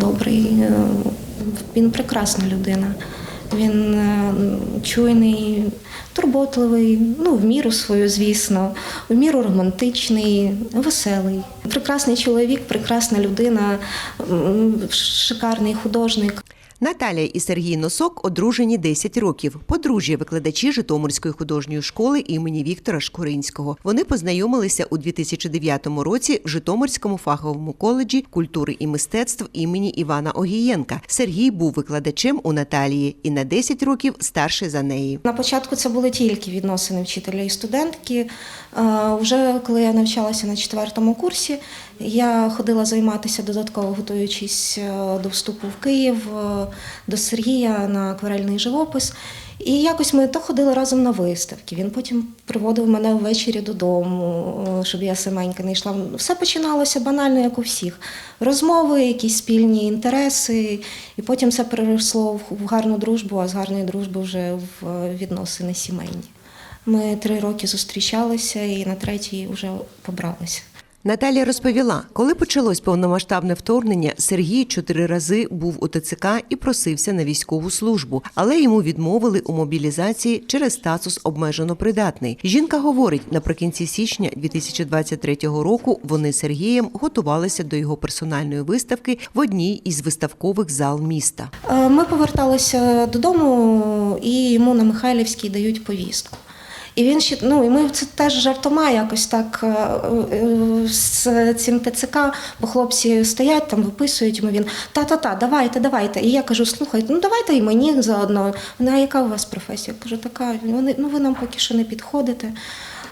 добрий, е, він прекрасна людина. Він е, чуйний, турботливий, ну, в міру свою, звісно, в міру романтичний, веселий. Прекрасний чоловік, прекрасна людина, шикарний художник. Наталія і Сергій Носок одружені 10 років. Подружжя викладачі Житомирської художньої школи імені Віктора Шкоринського. Вони познайомилися у 2009 році в Житомирському фаховому коледжі культури і мистецтв імені Івана Огієнка. Сергій був викладачем у Наталії і на 10 років старший за неї. На початку це були тільки відносини вчителя і студентки. Е, Вже коли я навчалася на четвертому курсі, я ходила займатися додатково, готуючись е, до вступу в Київ, е, до Сергія на акварельний живопис. І якось ми то ходили разом на виставки. Він потім приводив мене ввечері додому, е, щоб я саменька не йшла. Все починалося банально, як у всіх. Розмови, якісь спільні інтереси, і потім це переросло в- в гарну дружбу, а з гарної дружби вже в е, відносини сімейні. Ми три роки зустрічалися і на третій вже побралися. Наталія розповіла, коли почалось повномасштабне вторгнення, Сергій чотири рази був у ТЦК і просився на військову службу, але йому відмовили у мобілізації через статус обмежено придатний. Жінка говорить, наприкінці січня 2023 року вони з Сергієм готувалися до його персональної виставки в одній із виставкових зал міста. Е, Ми поверталися додому, і йому на Михайлівській дають повістку. І він ще ну і ми це теж жартома якось так е, е, з цим ТЦК, бо хлопці стоять там, виписують йому. Він та-та-та, давайте, давайте. І я кажу, слухайте, ну давайте і мені заодно. Вона, яка у вас професія? Я кажу, така, вони ну ви нам поки що не підходите.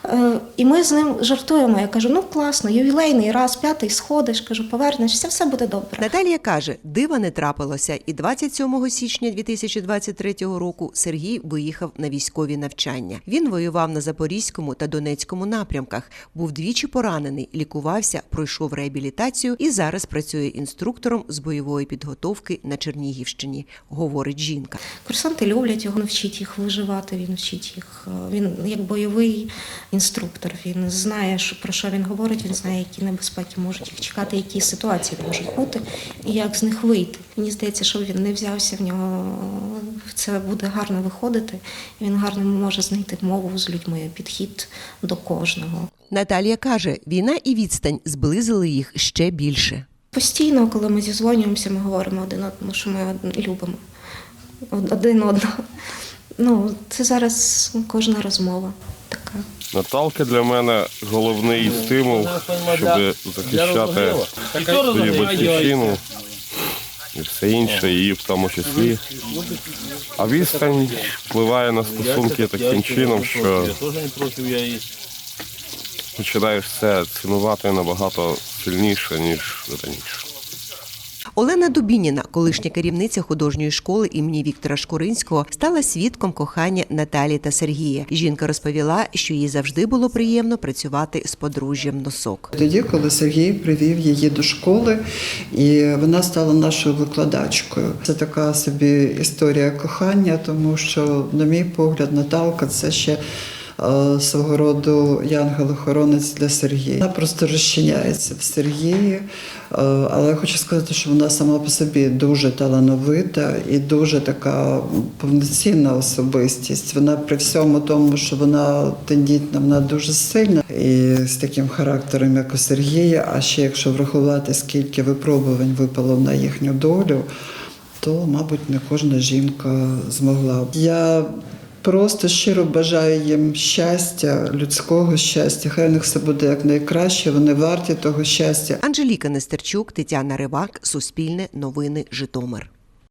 Е, І ми з ним жартуємо. Я кажу, ну класно, ювілейний раз, п'ятий сходиш, кажу, повернешся, все буде добре. Наталія каже, дива не трапилося, і 27 січня 2023 року Сергій виїхав на військові навчання. Він воював на Запорізькому та Донецькому напрямках, був двічі поранений, лікувався, пройшов реабілітацію і зараз працює інструктором з бойової підготовки на Чернігівщині, говорить жінка. Курсанти люблять його, вчить їх виживати, він вчить їх. е, Він як бойовий інструктор. Він знає, що про що він говорить, він знає, які небезпеки можуть їх чекати, які ситуації можуть бути, і як з них вийти. Мені здається, що він не взявся в нього. Це буде гарно виходити. і Він гарно може знайти мову з людьми, підхід до кожного. Наталія каже, війна і відстань зблизили їх ще більше. Постійно, коли ми зізвонюємося, ми говоримо один одному, що ми любимо один одного. Ну, це зараз кожна розмова. Наталка для мене головний стимул, щоб захищати свою батьківщину і все інше, її в тому числі. А відстань впливає на стосунки таким чином, що починаєш все цінувати набагато сильніше, ніж раніше. Олена Дубініна, колишня керівниця художньої школи імені Віктора Шкуринського, стала свідком кохання Наталі та Сергія. Жінка розповіла, що їй завжди було приємно працювати з подружжям носок. Тоді, коли Сергій привів її до школи, і вона стала нашою викладачкою. Це така собі історія кохання, тому що, на мій погляд, Наталка це ще. Е, Свого роду янгел-охоронець для Сергія. Вона просто розчиняється в Сергії, е, але я хочу сказати, що вона сама по собі дуже талановита і дуже така повноцінна особистість. Вона при всьому тому, що вона тендітна, вона дуже сильна і з таким характером, як у Сергія. А ще якщо врахувати, скільки випробувань випало на їхню долю, то, мабуть, не кожна жінка змогла. Я Просто щиро бажаю їм щастя, людського щастя. Хай у них все буде як найкраще. Вони варті того щастя. Анжеліка Нестерчук, Тетяна Ривак, Суспільне, Новини, Житомир.